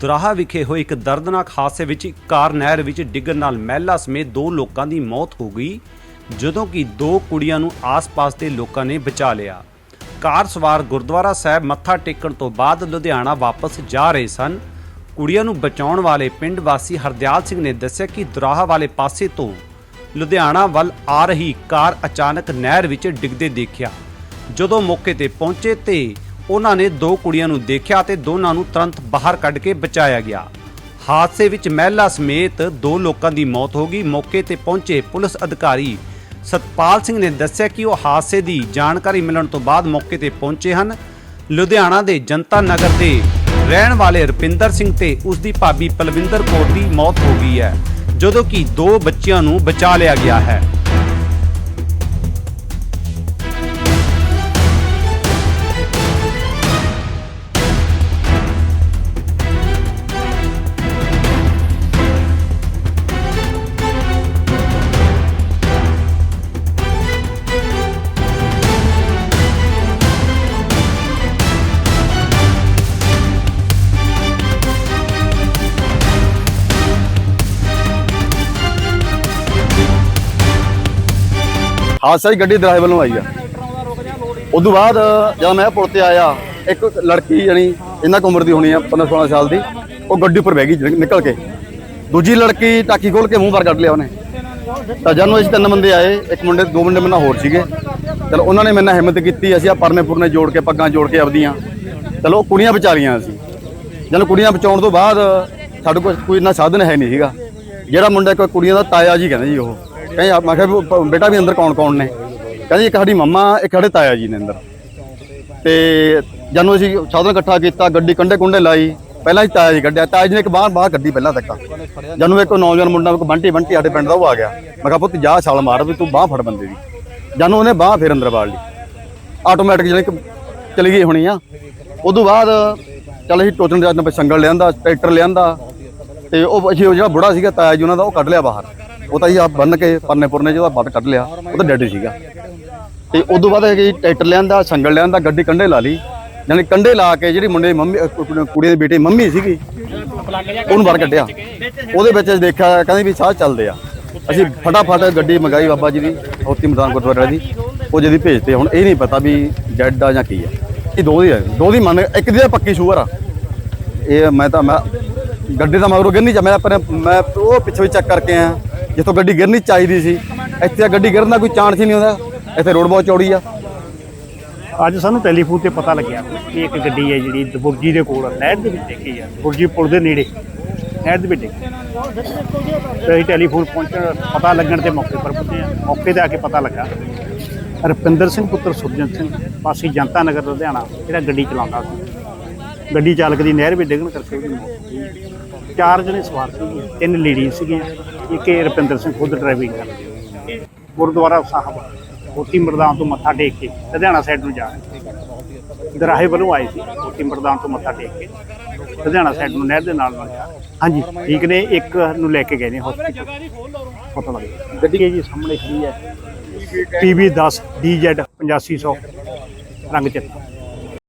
ਦੁਰਾਹਾ ਵਿਖੇ ਹੋਏ ਇੱਕ ਦਰਦਨਾਕ ਹਾਦਸੇ ਵਿੱਚ ਕਾਰ ਨਹਿਰ ਵਿੱਚ ਡਿੱਗਣ ਨਾਲ ਮਹਿਲਾ ਸਮੇਤ ਦੋ ਲੋਕਾਂ ਦੀ ਮੌਤ ਹੋ ਗਈ, ਜਦੋਂ ਕਿ ਦੋ ਕੁੜੀਆਂ ਨੂੰ ਆਸ-ਪਾਸ ਦੇ ਲੋਕਾਂ ਨੇ ਬਚਾ ਲਿਆ। ਕਾਰ ਸਵਾਰ ਗੁਰਦੁਆਰਾ ਸਾਹਿਬ ਮੱਥਾ ਟੇਕਣ ਤੋਂ ਬਾਅਦ ਲੁਧਿਆਣਾ ਵਾਪਸ ਜਾ ਰਹੇ ਸਨ। ਕੁੜੀਆਂ ਨੂੰ ਬਚਾਉਣ ਵਾਲੇ ਪਿੰਡ ਵਾਸੀ ਹਰਦਿਆਲ ਸਿੰਘ ਨੇ ਦੱਸਿਆ ਕਿ ਦੁਰਾਹਾ ਵਾਲੇ ਪਾਸੇ ਤੋਂ ਲੁਧਿਆਣਾ ਵੱਲ ਆ ਰਹੀ ਕਾਰ ਅਚਾਨਕ ਨਹਿਰ ਵਿੱਚ ਡਿੱਗਦੇ ਦੇਖਿਆ। ਜਦੋਂ ਮੌਕੇ ਤੇ ਪਹੁੰਚੇ ਤੇ ਉਹਨਾਂ ਨੇ ਦੋ ਕੁੜੀਆਂ ਨੂੰ ਦੇਖਿਆ ਤੇ ਦੋਨਾਂ ਨੂੰ ਤੁਰੰਤ ਬਾਹਰ ਕੱਢ ਕੇ ਬਚਾਇਆ ਗਿਆ। ਹਾਦਸੇ ਵਿੱਚ ਮਹਿਲਾ ਸਮੇਤ ਦੋ ਲੋਕਾਂ ਦੀ ਮੌਤ ਹੋ ਗਈ। ਮੌਕੇ ਤੇ ਪਹੁੰਚੇ ਪੁਲਿਸ ਅਧਿਕਾਰੀ ਸਤਪਾਲ ਸਿੰਘ ਨੇ ਦੱਸਿਆ ਕਿ ਉਹ ਹਾਦਸੇ ਦੀ ਜਾਣਕਾਰੀ ਮਿਲਣ ਤੋਂ ਬਾਅਦ ਮੌਕੇ ਤੇ ਪਹੁੰਚੇ ਹਨ। ਲੁਧਿਆਣਾ ਦੇ ਜਨਤਾ ਨਗਰ ਦੇ ਰਹਿਣ ਵਾਲੇ ਰੁਪਿੰਦਰ ਸਿੰਘ ਤੇ ਉਸ ਦੀ ਭਾਬੀ ਪਲਵਿੰਦਰ ਕੌਰ ਦੀ ਮੌਤ ਹੋ ਗਈ ਹੈ, ਜਦੋਂ ਕਿ ਦੋ ਬੱਚਿਆਂ ਨੂੰ ਬਚਾ ਲਿਆ ਗਿਆ ਹੈ। ਹਾਦਸਾ ਹੀ ਗੱਡੀ ਡਰਾਈਵਰ ਨੂੰ ਆਈ ਆ। ਉਦੋਂ ਬਾਅਦ ਜਦ ਮੈਂ ਪੁਲ ਤੇ ਆਇਆ, ਇੱਕ ਲੜਕੀ ਜਾਨੀ ਇਹਨਾਂ ਕੁ ਉਮਰ ਦੀ ਹੋਣੀ ਆ 15 16 ਸਾਲ ਦੀ, ਉਹ ਗੱਡੀ ਉੱਪਰ ਬਹਿ ਗਈ ਨਿਕਲ ਕੇ। ਦੂਜੀ ਲੜਕੀ ਟਾਕੀ ਖੋਲ ਕੇ ਮੂੰਹ ਬਾਹਰ ਕੱਢ ਲਿਆ ਉਹਨੇ। ਤਾਂ ਜਦੋਂ ਅਸੀਂ ਤਿੰਨ ਬੰਦੇ ਆਏ, ਇੱਕ ਮੁੰਡੇ, ਦੋ ਮੁੰਡੇ ਮੇਰੇ ਨਾਲ ਹੋਰ ਸੀਗੇ। ਚਲੋ ਉਹਨਾਂ ਨੇ ਮੇਰੇ ਨਾਲ ਹਿੰਮਤ ਕੀਤੀ, ਅਸੀਂ ਆ ਪਰਨੇ ਪੁਰਨੇ ਜੋੜ ਕੇ ਪੱਗਾਂ ਜੋੜ ਕੇ ਆਪਦੀਆਂ। ਚਲੋ ਕੁੜੀਆਂ ਬਚਾ ਅਸੀਂ ਜਦੋਂ ਕੁੜੀਆਂ ਬਚਾਉਣ ਤੋਂ ਬਾਅਦ ਸਾਡੇ ਕੋਲ ਕੋਈ ਇੰਨਾ ਸਾਧਨ ਹੈ ਨਹੀਂ ਸੀਗਾ। ਜਿਹੜਾ ਮੁੰਡਾ ਕੋਈ ਕੁੜੀਆਂ ਦਾ ਤਾਇਆ ਜੀ ਕਹਿੰਦੇ ਜੀ ਉਹ। ਕਹਿੰਦੇ ਆ- ਮੈਂ ਕਿਹਾ ਵੀ ਪ- ਬੇਟਾ ਵੀ ਅੰਦਰ ਕੌਣ ਕੌਣ ਨੇ? ਕਹਿੰਦੇ ਇੱਕ ਸਾਡੀ ਮੰਮਾ, ਇੱਕ ਸਾਡੇ ਤਾਇਆ ਜੀ ਨੇ ਅੰਦਰ। ਤੇ ਜਦੋਂ ਅਸੀਂ ਸਾਧਨ ਇਕੱਠਾ ਕੀਤਾ, ਗੱਡੀ ਕੰਡੇ ਕੁੰਡੇ ਲਾਈ, ਪਹਿਲਾਂ ਹੀ ਤਾਇਆ ਜੀ ਕੱਢਿਆ। ਤਾਇਆ ਜੀ ਨੇ ਇੱਕ ਬਾਹਰ ਬਾਹਰ ਕੱਢੀ ਪਹਿਲਾਂ ਤੱਕ। ਜਦੋਂ ਇੱਕ ਨੌਜਵਾਨ ਮੁੰਡਾ, ਇੱਕ ਬੰਟੀ ਬੰਟੀ ਸਾਡੇ ਪਿੰਡ ਦਾ ਉਹ ਆ ਗਿਆ। ਮੈਂ ਕਿਹਾ, ਪੁੱਤ ਜਾ ਛਾਲ ਮਾਰ ਵੀ ਤੂੰ ਬਾਹ ਫੜ ਬੰਦੇ ਦੀ। ਜਦੋਂ ਉਹਨੇ ਬਾਹ ਫੇਰ ਅੰਦਰ ਵਾੜ ਲਈ। ਆਟੋਮੈਟਿਕ ਜਿਹੜੀ ਕਿ ਚਲੀ ਗਈ ਹੋਣੀ ਆ। ਉਦੋਂ ਬਾਅਦ ਚੱਲ ਅਸੀਂ ਟੋਚਣ ਦੇ ਨਾਲ ਸੰਗਲ ਲਿਆਂਦਾ, ਟਰੈਕਟਰ ਲਿਆਂਦਾ। ਤੇ ਉਹ, ਅਸੀਂ ਉਹ ਜਿਹੜਾ ਬੁੜਾ ਸੀਗਾ, ਤਾਇਆ ਜੀ ਉਹਨਾਂ ਦਾ, ਉਹ ਕੱਢ ਲਿਆ ਬਾਹਰ। ਉਹ ਤਾਂ ਜੀ ਆ ਬੰਨ ਕੇ ਪਰਨੇ ਪੁਰਨੇ ਜਿਹਦਾ ਬਾਹਰ ਕੱਢ ਲਿਆ, ਉਹ ਤਾਂ ਡੈਡ ਸੀਗਾ। ਤੇ ਤੋਂ ਬਾਅਦ ਇਹ ਟਰੈਕਟਰ ਲਿਆਂਦਾ, ਸੰਗਲ ਲਿਆਂਦਾ, ਗੱਡੀ ਕੰਡੇ ਲਾ ਲਈ। ਯਾਨੀ ਕੰਡੇ ਲਾ ਕੇ ਜਿਹੜੀ ਮੁੰਡੇ ਦੀ ਮੰਮੀ, ਅਹ, ਕੁ- ਕੁੜੀ ਦੀ ਬੇਟੀ ਮੰਮੀ ਸੀਗੀ, ਉਹਨੂੰ ਬਾਹਰ ਕੱਢਿਆ। ਉਹਦੇ ਵਿੱਚ ਅਸੀਂ ਦੇਖਿਆ, ਕਹਿੰਦੇ ਵੀ ਸਾਹ ਚੱਲਦੇ ਆ। ਅਸੀਂ ਫਟਾਫਟ ਗੱਡੀ ਮੰਗਾਈ ਬਾਬਾ ਜੀ ਦੀ ਹੋਤੀ ਮੈਦਾਨ ਗੁਰਦੁਆਰਾ ਦੀ। ਉਹ ਜਿਹਦੀ ਭੇਜਤੇ, ਹੁਣ ਇਹ ਨਹੀਂ ਪਤਾ ਵੀ ਡੈਡ ਆ ਜਾਂ ਕੀ ਆ। ਇਹ ਦੋ ਦੀ ਆ, ਦੋ ਦੀ ਮੰਨ, ਇੱਕ ਦੀ ਤਾਂ ਪੱਕੀ ਸ਼ੂਗਰ ਆ। ਇਹ ਮੈਂ ਤਾਂ, ਮੈਂ, ਗੱਡੀ ਦਾ ਮਗਰੋਂ ਗਿਰਨੀ ਜਾ ਮੈਂ ਆਪਣੇ, ਮੈਂ ਉਹ ਪਿੱਛੇ ਵੀ ਚੈੱਕ ਕਰਕੇ ਆ ਜਿੱਥੋਂ ਗੱਡੀ ਗਿਰਨੀ ਚਾਹੀਦੀ ਸੀ, ਇੱਥੇ ਤਾਂ ਗੱਡੀ ਗਿਰਨ ਦਾ ਕੋਈ ਚਾਂਸ ਹੀ ਨਹੀਂ ਹੁੰਦਾ, ਇੱਥੇ ਰੋਡ ਬਹੁਤ ਚੌੜੀ ਆ। ਅੱਜ ਸਾਨੂੰ ਟੈਲੀਫੋਨ ਤੇ ਪਤਾ ਲੱਗਿਆ ਕਿ ਇੱਕ ਗੱਡੀ ਹੈ ਜਿਹੜੀ ਦਬੁਰਜੀ ਦੇ ਕੋਲ ਨਹਿਰ ਦੇ ਵਿੱਚ ਡਿੱਗੀ ਆ, ਬੁਰਜੀ ਪੁਲ ਦੇ ਨੇੜੇ, ਨਹਿਰ ਦੇ ਵਿੱਚ ਡਿੱਗੀ। ਤੇ ਅਸੀਂ ਟੈਲੀਫੋਨ ਪਹੁੰਚਣ, ਪਤਾ ਲੱਗਣ ਤੇ ਮੌਕੇ ਪਰ ਪਹੁੰਚੇ ਹਾਂ ਮੌਕੇ ਤੇ ਆ ਕੇ ਪਤਾ ਲੱਗਾ ਰੁਪਿੰਦਰ ਸਿੰਘ, ਪੁੱਤਰ ਸੁਰਜਨ ਸਿੰਘ, ਪਾਸੀ ਜਨਤਾ ਨਗਰ ਲੁਧਿਆਣਾ, ਜਿਹੜਾ ਗੱਡੀ ਚਲਾਉਂਦਾ ਸੀ। ਗੱਡੀ ਚਾਲਕ ਦੀ ਨਹਿਰ ਵਿੱਚ ਡਿੱਗਣ ਕਰਕੇ ਉਹਦੀ ਮੌਤ ਹੋ ਗਈ। ਚਾਰ ਜਣੇ ਸਵਾਰ ਸੀਗੇ, ਤਿੰਨ ਲੇਡੀਜ਼ ਸੀਗੀਆਂ। ਇੱਕ ਇਹ ਰੁਪਿੰਦਰ ਸਿੰਘ ਖੁਦ ਡਰਾਈਵਿੰਗ ਕਰਦਾ ਗੁਰਦੁਆਰਾ ਸਾਹਿਬ ਹੋਤੀ ਮਰਦਾਨ ਤੋਂ ਮੱਥਾ ਟੇਕ ਕੇ ਲੁਧਿਆਣਾ ਸਾਈਡ ਨੂੰ ਜਾ ਰਹੇ। ਦਰਾਹੇ ਵੱਲੋਂ ਆਏ ਸੀ ਹੋਤੀ ਮਰਦਾਨ ਤੋਂ ਮੱਥਾ ਟੇਕ ਕੇ ਲੁਧਿਆਣਾ ਸਾਈਡ ਨੂੰ ਨਹਿਰ ਦੇ ਨਾਲ ਨਾਲ ਜਾ। ਹਾਂਜੀ। ਠੀਕ ਨੇ ਇੱਕ ਨੂੰ ਲੈ ਕੇ ਗਏ ਨੇ ਹਸਪੀਟਲ ਪਤਾ ਲੱਗਿਆ ਗੱਡੀ ਜੀ ਸਾਹਮਣੇ ਖੜੀ ਹੈ। PB 10 DZ 8500 ਰੰਗ ਚਿੱਟਾ